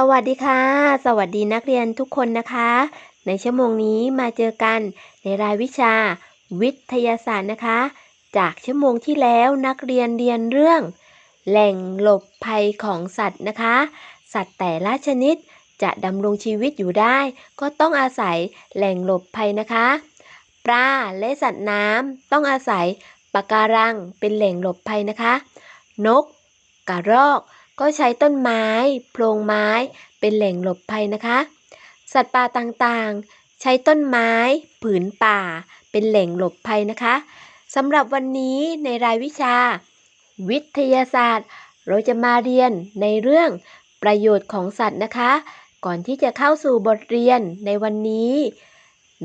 สวัสดีค่ะ สวัสดีนักเรียนทุกคนนะคะ ในชั่วโมงนี้มาเจอกันในรายวิชา วิทยาศาสตร์นะคะ จากชั่วโมงที่แล้วนักเรียนเรียนเรื่อง แหล่งหลบภัยของสัตว์นะคะ สัตว์แต่ละชนิดจะดำรงชีวิตอยู่ได้ ก็ต้องอาศัยแหล่งหลบภัยนะคะ ปลาและสัตว์น้ำต้องอาศัยปะการังเป็นแหล่งหลบภัยนะคะ นก กระรอก ก็ใช้ต้นไม้ โพรงไม้เป็นแหล่งหลบภัยนะคะ สัตว์ป่าต่างๆ ใช้ต้นไม้ ผืนป่า เป็นแหล่งหลบภัยนะคะสำหรับวันนี้ในรายวิชา วิทยาศาสตร์ เราจะมาเรียนในเรื่องประโยชน์ของสัตว์นะคะ ก่อนที่จะเข้าสู่บทเรียนในวันนี้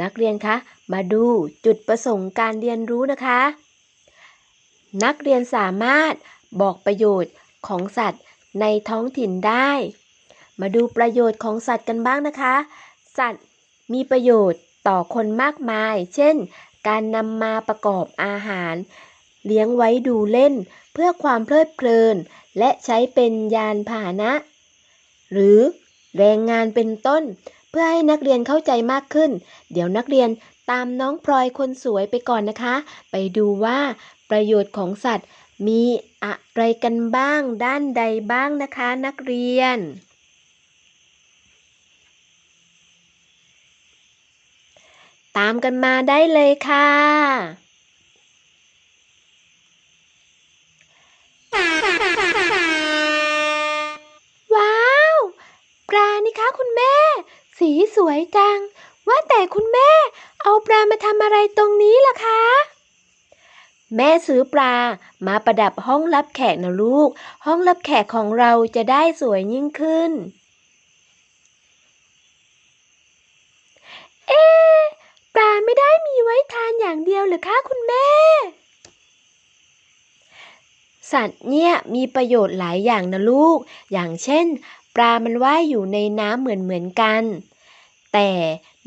นักเรียนคะมาดูจุดประสงค์การเรียนรู้นะคะ นักเรียนสามารถบอกประโยชน์ของสัตว์ ในท้องถิ่นได้ มาดูประโยชน์ของสัตว์กันบ้างนะคะ สัตว์มีประโยชน์ต่อคนมากมาย เช่น การนำมาประกอบอาหาร เลี้ยงไว้ดูเล่น เพื่อความเพลิดเพลิน และใช้เป็นยานพาหนะ หรือแรงงานเป็นต้น เพื่อให้นักเรียนเข้าใจมากขึ้น เดี๋ยวนักเรียนตามน้องพลอยคนสวยไปก่อนนะคะ ไปดูว่าประโยชน์ของสัตว์ มีอะไรกันบ้างด้านใดบ้างนะคะนักเรียน ตามกันมาได้เลยค่ะว้าวปลานี่คะคุณแม่สีสวยจัง ว่าแต่คุณแม่ เอาปลามาทำอะไรตรงนี้ล่ะคะ แม่ซื้อปลามาประดับห้องรับแขกนะลูก ห้องรับแขกของเราจะได้สวยยิ่งขึ้น เอ๊ะปลาไม่ได้มีไว้ทานอย่างเดียวหรือคะคุณแม่ สัตว์เนี่ยมีประโยชน์หลายอย่างนะลูก อย่างเช่น ปลามันว่ายอยู่ในน้ำเหมือนเหมือนกัน แต่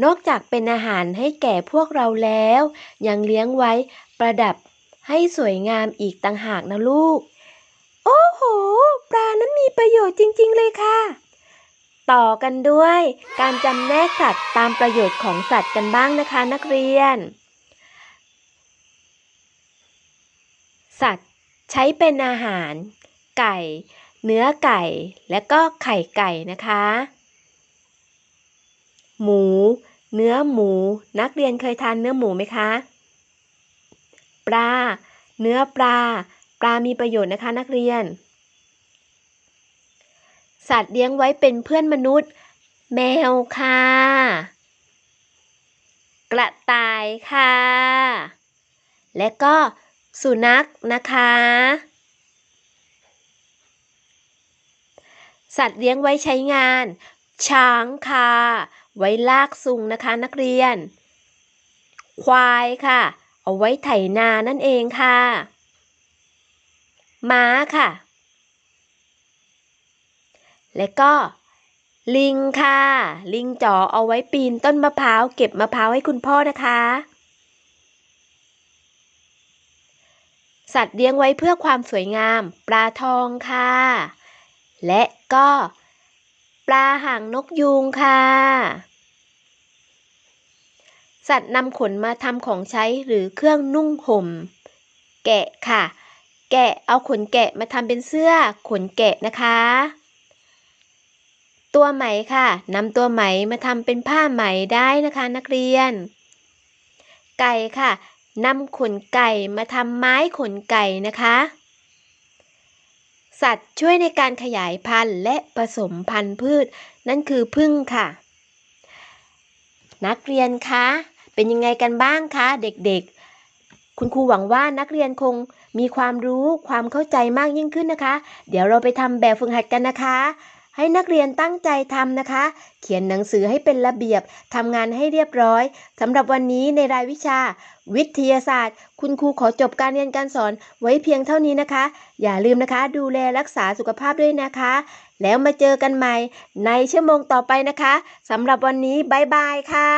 นอกจากเป็นอาหารให้แก่พวกเราแล้ว ยังเลี้ยงไว้ประดับ ให้สวยงามอีกต่างหากนะลูก โอ้โห ปลานั้นมีประโยชน์จริง ๆ เลยค่ะ ต่อกันด้วย การจำแนกสัตว์ตามประโยชน์ของสัตว์กันบ้างนะคะนักเรียน สัตว์ใช้เป็นอาหาร ไก่ เนื้อไก่ และก็ไข่ไก่นะคะ หมู เนื้อหมู นักเรียนเคยทานเนื้อหมูไหมคะ ปลา เนื้อปลา ปลามีประโยชน์นะคะนักเรียน สัตว์เลี้ยงไว้เป็นเพื่อนมนุษย์ แมวค่ะ กระต่ายค่ะ และก็สุนัขนะคะสัตว์เลี้ยงไว้ใช้งาน ช้างค่ะ ไว้ลากซุงนะคะนักเรียน ควายค่ะ เอาไว้ไถนานั่นเองค่ะ ม้าค่ะ และก็ ลิงค่ะ ลิงจ๋อเอาไว้ปีนต้นมะพร้าวเก็บมะพร้าวให้คุณพ่อนะคะ สัตว์เลี้ยงไว้เพื่อความสวยงาม ปลาทองค่ะ และก็ ปลาหางนกยูงค่ะ สัตว์นำขนมาทำของใช้หรือเครื่องนุ่งห่ม แกะค่ะ แกะเอาขนแกะมาทำเป็นเสื้อขนแกะนะคะ ตัวไหมค่ะนำตัวไหมมาทำเป็นผ้าไหมได้นะคะนักเรียน ไก่ค่ะนำขนไก่มาทำไม้ขนไก่นะคะ สัตว์ช่วยในการขยายพันธุ์และผสมพันธุ์พืช นั่นคือพึ่งค่ะ นักเรียนคะ เป็นยังไงกันบ้างคะ เด็กๆ คุณครูหวังว่านักเรียนคงมีความรู้ความเข้าใจมากยิ่งขึ้นนะคะ เดี๋ยวเราไปทำแบบฝึกหัดกันนะคะ ให้นักเรียนตั้งใจทำนะคะ เขียนหนังสือให้เป็นระเบียบทำงานให้เรียบร้อยสำหรับวันนี้ในรายวิชา วิทยาศาสตร์ คุณครูขอจบการเรียนการสอนไว้เพียงเท่านี้นะคะ อย่าลืมนะคะ ดูแลรักษาสุขภาพด้วยนะคะ แล้วมาเจอกันใหม่ในชั่วโมงต่อไปนะคะสำหรับวันนี้บายบายค่ะ